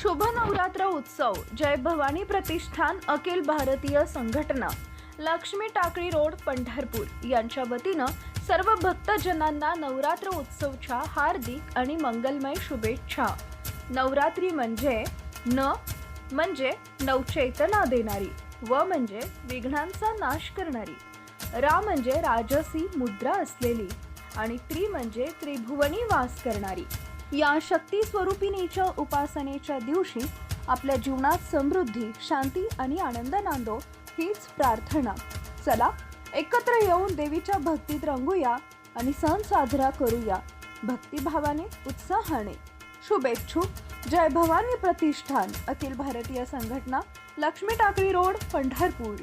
शुभ नवरात्र उत्सव जय भवानी प्रतिष्ठान अखिल भारतीय संघटना लक्ष्मी टाकळी रोड पंढरपूर. यांच्या वतीनं सर्व भक्तजनांना नवरात्र उत्सवच्या हार्दिक आणि मंगलमय शुभेच्छा. नवरात्री म्हणजे न म्हणजे नवचैतना देणारी व म्हणजे विघ्नांचा नाश करणारी. रा म्हणजे राजसी मुद्रा असलेली आणि त्रि म्हणजे त्रिभुवनी वास करणारी. या शक्ती स्वरूपिणीच्या उपासनेच्या दिवशी आपल्या जीवनात समृद्धी शांती आणि आनंद नांदो हीच प्रार्थना. चला एकत्र येऊन देवीच्या भक्तीत रंगूया आणि सण साजरा करूया. भक्तिभावाने उत्साहाने. शुभेच्छुक जय भवानी प्रतिष्ठान. अखिल भारतीय संघटना लक्ष्मी टाकळी रोड पंढरपूर.